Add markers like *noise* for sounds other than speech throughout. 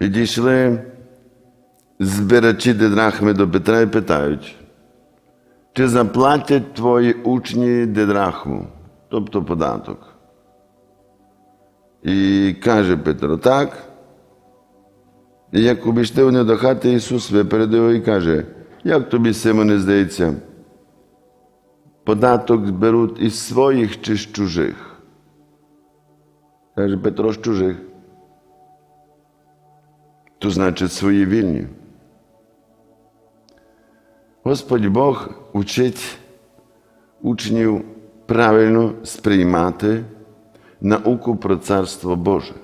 Підійшли збирачі дидрахми до Петра і питають, чи заплатять твої учні дидрахму, тобто податок? І каже Петро, так. І як обійшли вони до хати, Ісус випередив і каже, як тобі, Симоне, здається, податок беруть із своїх чи з чужих? Каже Петро з чужих. То значить свої вільні. Господь Бог учить учнів правильно сприймати науку про Царство Боже.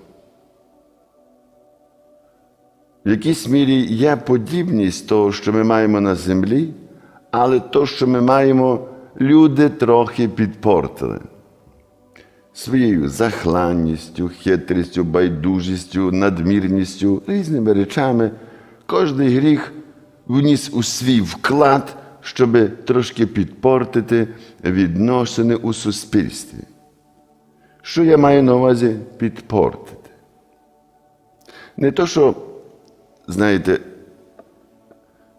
В якійсь мірі є подібність того, що ми маємо на землі, але то, що ми маємо, люди трохи підпортили своєю захланністю, хитрістю, байдужістю, надмірністю, різними речами. Кожний гріх вніс у свій вклад, щоб трошки підпортити відносини у суспільстві. Що я маю на увазі підпортити? Не то, що, знаєте,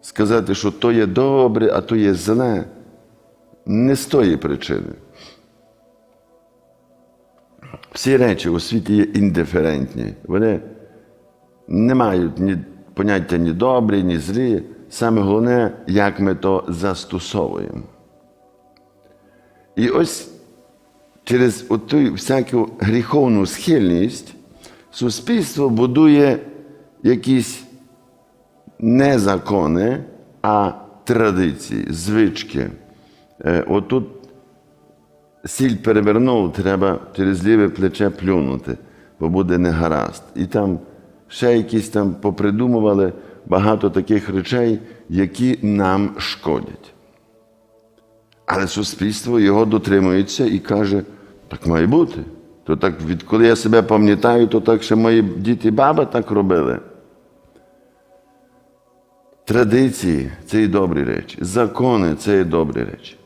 сказати, що то є добре, а то є зле, не з тої причини. Всі речі у світі є індиферентні. Вони не мають ні поняття ні добрі, ні злі. Саме головне, як ми то застосовуємо. І ось через оту всяку гріховну схильність суспільство будує якісь не закони, а традиції, звички. Е, Отут сіль перевернув, треба через ліве плече плюнути, бо буде негаразд. І там ще якісь там попридумували багато таких речей, які нам шкодять. Але суспільство його дотримується і каже, так має бути. То так, відколи я себе пам'ятаю, то так ще мої діти і баба так робили. Традиції це і добрі речі, закони це і добрі речі.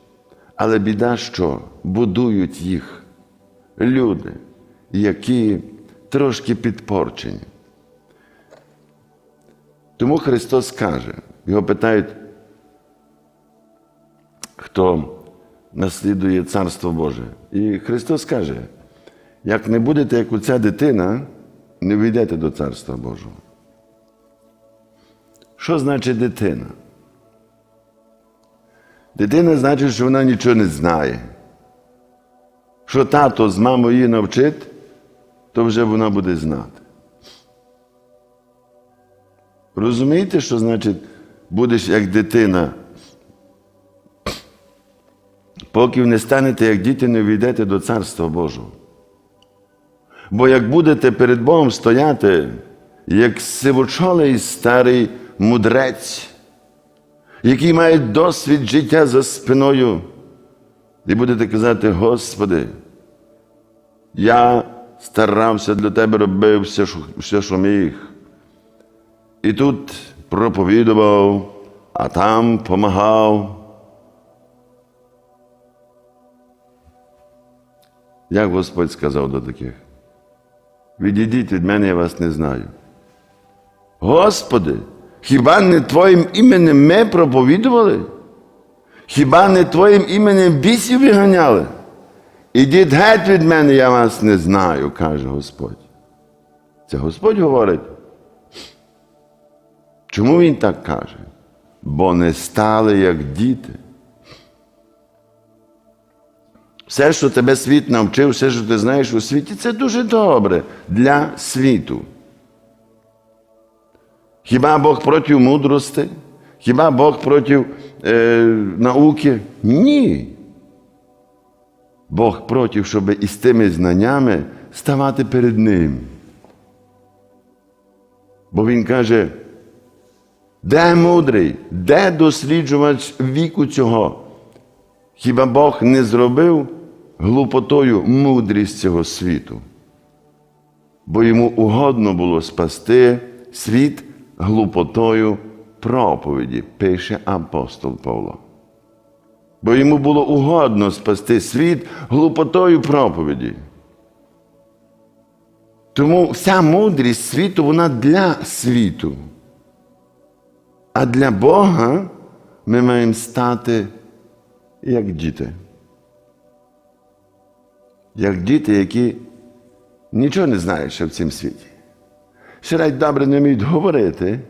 Але біда що? Будують їх люди, які трошки підпорчені. Тому Христос каже, його питають, хто наслідує Царство Боже. І Христос каже, як не будете, як оця дитина, не війдете до Царства Божого. Що значить дитина? Дитина значить, що вона нічого не знає. Що тато з мамою її навчить, то вже вона буде знати. Розумієте, що значить будеш як дитина? Поки не станете, як діти, не війдете до Царства Божого. Бо як будете перед Богом стояти, як сивочолий старий мудрець, який має досвід життя за спиною, і будете казати, Господи, я старався для Тебе робив все, все, що міг. І тут проповідував, а там помагав. Як Господь сказав до таких? Відійдіть від мене, я вас не знаю. Господи, хіба не Твоїм іменем ми проповідували? Хіба не Твоїм іменем бісів виганяли? Ідіть геть від мене, я вас не знаю, каже Господь. Це Господь говорить. Чому Він так каже? Бо не стали як діти. Все, що тебе світ навчив, все, що ти знаєш у світі, це дуже добре для світу. Хіба Бог проти мудрості? Хіба Бог проти е, науки? Ні. Бог проти, щоб із тими знаннями ставати перед Ним. Бо Він каже, де мудрий, де досліджувач віку цього? Хіба Бог не зробив глупотою мудрість цього світу? Бо йому угодно було спасти світ глупотою проповіді, пише апостол Павло. Бо йому було угодно спасти світ глупотою проповіді. Тому вся мудрість світу, вона для світу. А для Бога ми маємо стати як діти. Як діти, які нічого не знають ще в цьому світі. Ще навіть добре не вміють говорити,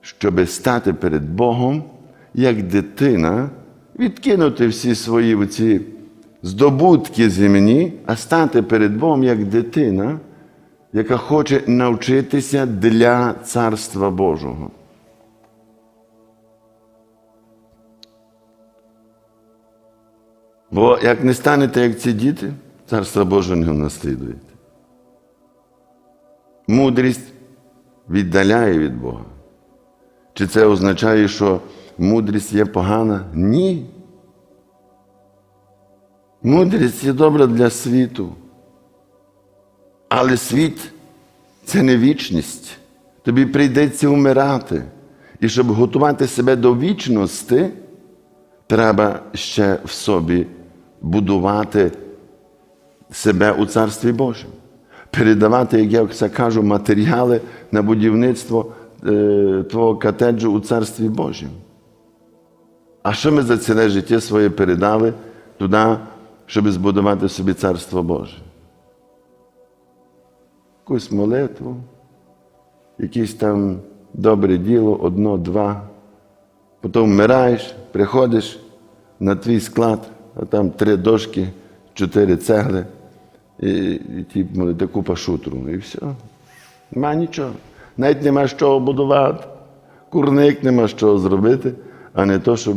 щоб стати перед Богом, як дитина, відкинути всі свої оці здобутки земні, а стати перед Богом як дитина, яка хоче навчитися для Царства Божого. Бо як не станете, як ці діти, Царства Божого не наслідуєте. Мудрість віддаляє від Бога. Чи це означає, що мудрість є погана? Ні. Мудрість є добра для світу. Але світ це не вічність. Тобі прийдеться вмирати. І щоб готувати себе до вічності, треба ще в собі будувати себе у Царстві Божому. Передавати, як я це кажу, матеріали на будівництво е, твого котеджу у Царстві Божому. А що ми за ціле життя своє передали туди, щоб збудувати собі Царство Боже? Якусь молитву, якесь там добре діло, одно, два. Потім вмираєш, приходиш на твій склад, а там три дошки, чотири цегли і, і ті, та купа шутру. І все. Нема нічого. Навіть нема чого будувати. Курник нема чого зробити, а не то, щоб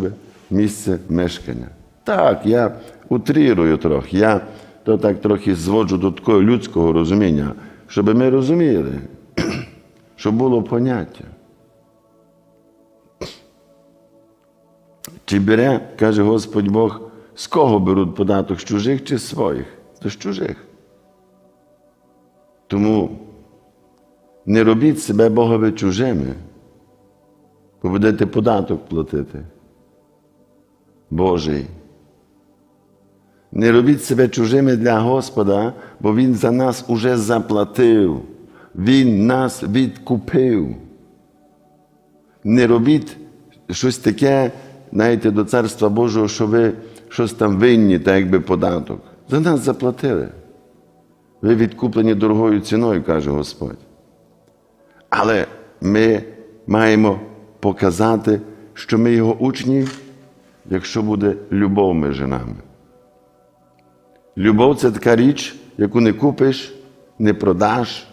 місце мешкання. Так, я утрірую трохи, я то так трохи зводжу до такого людського розуміння, щоб ми розуміли, *clears throat* щоб було поняття. Чи бере, каже Господь Бог, з кого беруть податок з чужих чи з своїх? То з чужих. Тому не робіть себе Богові чужими, бо будете податок платити. Божий. Не робіть себе чужими для Господа, бо Він за нас уже заплатив. Він нас відкупив. Не робіть щось таке, знаєте, до Царства Божого, що ви щось там винні, так якби податок. За нас заплатили. Ви відкуплені дорогою ціною, каже Господь. Але ми маємо показати, що ми його учні, якщо буде любов між нами. Любов це така річ, яку не купиш, не продаш.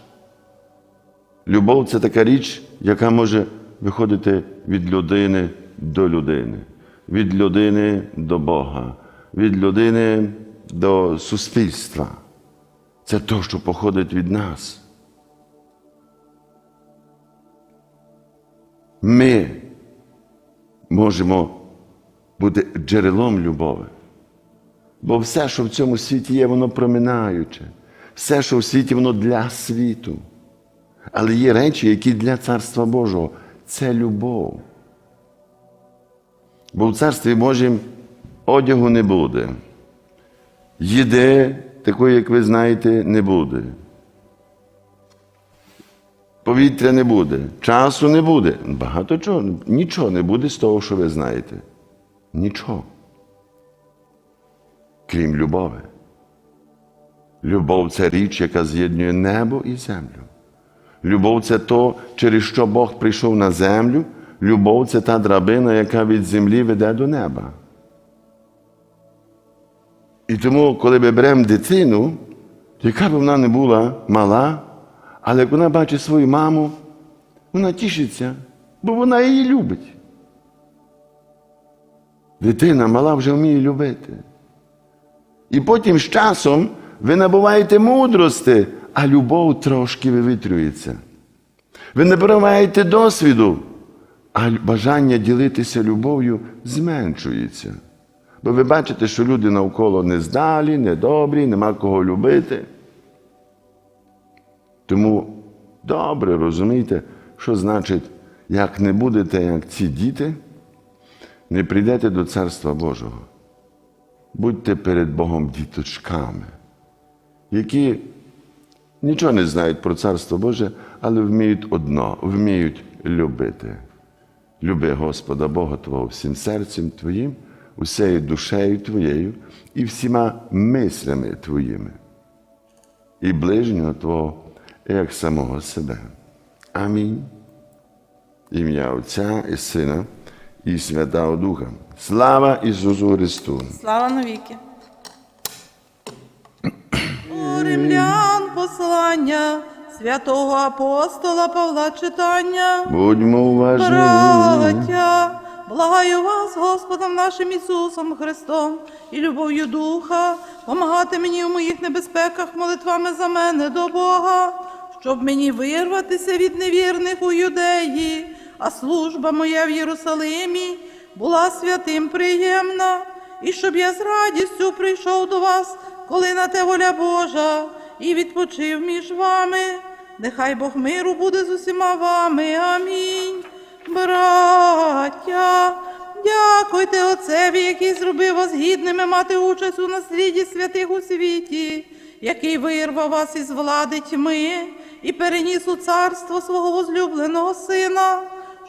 Любов це така річ, яка може виходити від людини до людини, від людини до Бога, від людини до суспільства. Це те, що походить від нас. Ми можемо бути джерелом любові. Бо все, що в цьому світі є, воно проминаюче. Все, що в світі, воно для світу. Але є речі, які для Царства Божого це любов. Бо в Царстві Божім одягу не буде. Їди, такої, як ви знаєте, не буде. Повітря не буде, часу не буде. Багато чого, нічого не буде з того, що ви знаєте. Нічого. Крім любові. Любов це річ, яка з'єднує небо і землю. Любов це то, через що Бог прийшов на землю. Любов це та драбина, яка від землі веде до неба. І тому, коли ми беремо дитину, яка б вона не була мала, але як вона бачить свою маму, вона тішиться, бо вона її любить. Дитина мала вже вміє любити. І потім з часом ви набуваєте мудрости, а любов трошки вивітрюється. Ви набуваєте досвіду, а бажання ділитися любов'ю зменшується. Бо ви бачите, що люди навколо нездалі, недобрі, нема кого любити. Тому добре розумійте, що значить, як не будете, як ці діти, не прийдете до Царства Божого. Будьте перед Богом діточками, які нічого не знають про Царство Боже, але вміють одно, вміють любити. Люби Господа Бога Твого всім серцем Твоїм, усею душею Твоєю і всіма мислями Твоїми, і ближнього Твого, як самого себе. Амінь. Ім'я Отця і Сина і Святого Духа. Слава Ісусу Христу! Слава навіки. У римлян послання святого апостола Павла читання. Будьмо уважні. Браття, благаю вас, Господом нашим Ісусом Христом і любов'ю Духа, помагати мені у моїх небезпеках молитвами за мене до Бога, щоб мені вирватися від невірних у юдеї, а служба моя в Єрусалимі була святим приємна, і щоб я з радістю прийшов до вас, коли на те воля Божа, і відпочив між вами. Нехай Бог миру буде з усіма вами. Амінь. Браття, дякуйте Отцеві, який зробив вас гідними мати участь у насліді святих у світі, який вирвав вас із влади тьми і переніс у царство свого возлюбленого Сина,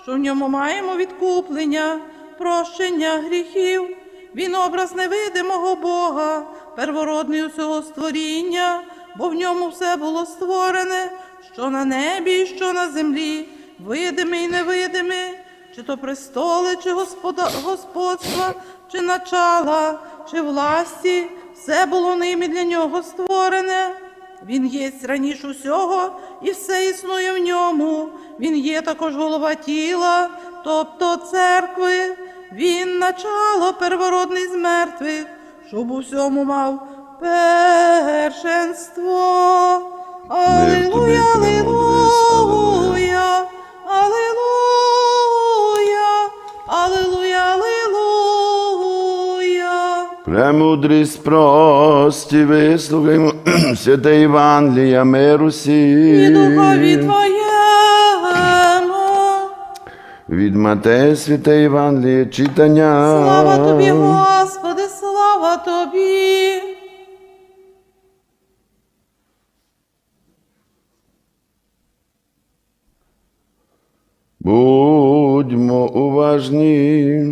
що в ньому маємо відкуплення, прощення гріхів. Він образ невидимого Бога, первородний усього створіння, бо в ньому все було створене, що на небі, що на землі, видиме і невидиме, чи то престоли, чи господа, господства, чи начала, чи власті, все було ним і для нього створене. Він єсть раніше усього, і все існує в ньому. Він є також голова тіла, тобто церкви. Він начало первородний з мертвих, щоб у всьому мав першенство. Мир тобі, Премудрість прості, вислухаймо *clears throat* святе Євангелія миру І духові Твоєму. Від Матея святе Євангеліє читання. Слава тобі, Господи, слава тобі. Будьмо уважні.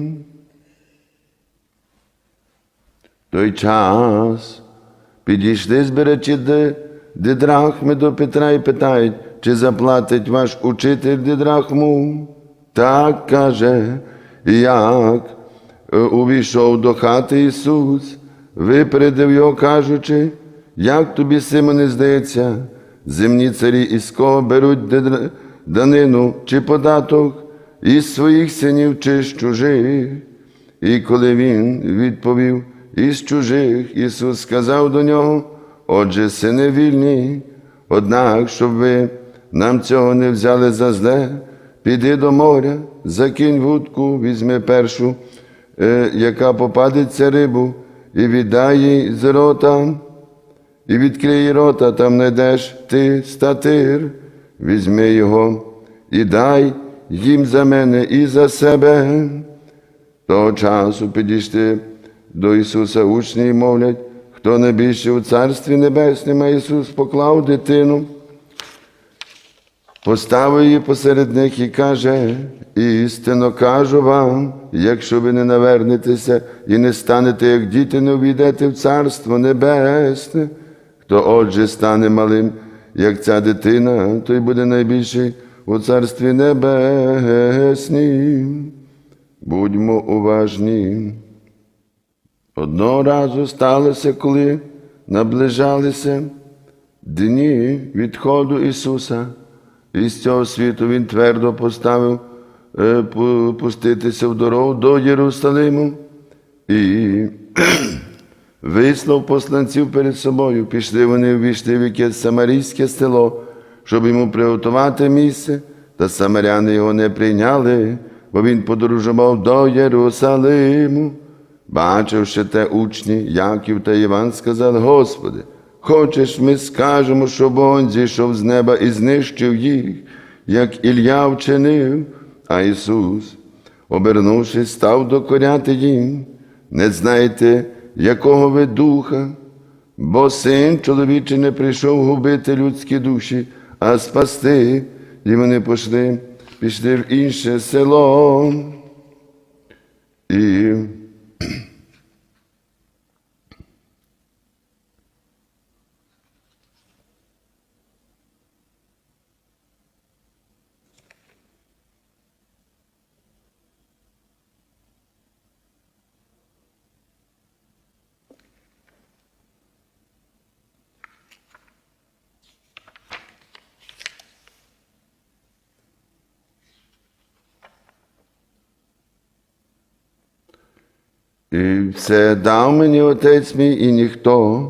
В Той час підійшли збирачі дидрахми до Петра і питають, чи заплатить ваш учитель дидрахму? Так каже, як е, увійшов до хати Ісус, випередив його, кажучи, як тобі, Симоне, здається, земні царі із кого беруть данину чи податок із своїх синів чи з чужих. І коли він відповів із чужих, Ісус сказав до нього, отже, сини вільні, однак, щоб ви нам цього не взяли за зле, піди до моря, закинь вудку, візьми першу, е, яка попадеться рибу, і віддай їй з рота, і відкрий рота, там знайдеш ти статир, візьми його і дай їм за мене і за себе. Того часу підійшли до Ісуса учні мовлять, хто найбільше у Царстві Небесному, а Ісус поклав дитину, поставив її посеред них і каже, істинно кажу вам, якщо ви не навернетеся і не станете, як діти, не увійдете в Царство Небесне, хто отже стане малим, як ця дитина, той буде найбільший у Царстві Небеснім. Будьмо уважні. Одного разу сталося, коли наближалися дні відходу Ісуса, і з цього світу Він твердо поставив е, пуститися в дорогу до Єрусалиму і *clears throat* вислав посланців перед собою. Пішли вони, ввійшли в якесь самарійське село, щоб йому приготувати місце, та самаряни його не прийняли, бо він подорожував до Єрусалиму. Бачивши те учні, Яків та Іван сказали, Господи, хочеш, ми скажемо, що вогонь зійшов з неба і знищив їх, як Ілля вчинив, а Ісус, обернувшись, став докоряти їм. Не знаєте, якого ви духа, Бо син чоловічий не прийшов губити людські душі, а спасти, і вони пішли, пішли в інше село. І І все дав мені отець мій, і ніхто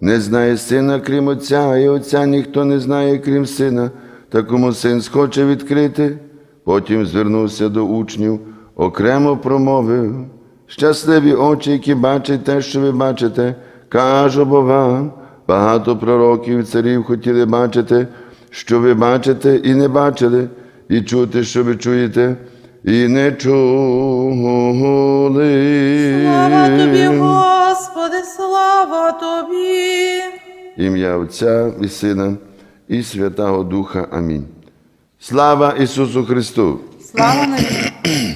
не знає сина, крім Отця, і Отця ніхто не знає, крім сина, та кому син схоче відкрити. Потім звернувся до учнів, окремо промовив. Щасливі очі, які бачать те, що ви бачите, кажу бо вам, багато пророків і царів хотіли бачити, що ви бачите і не бачили, і чути, що ви чуєте, і не чули. Слава тобі, Господи, слава тобі. Ім'я Отця і Сина і Святого Духа. Амінь. Слава Ісусу Христу! Слава навіки.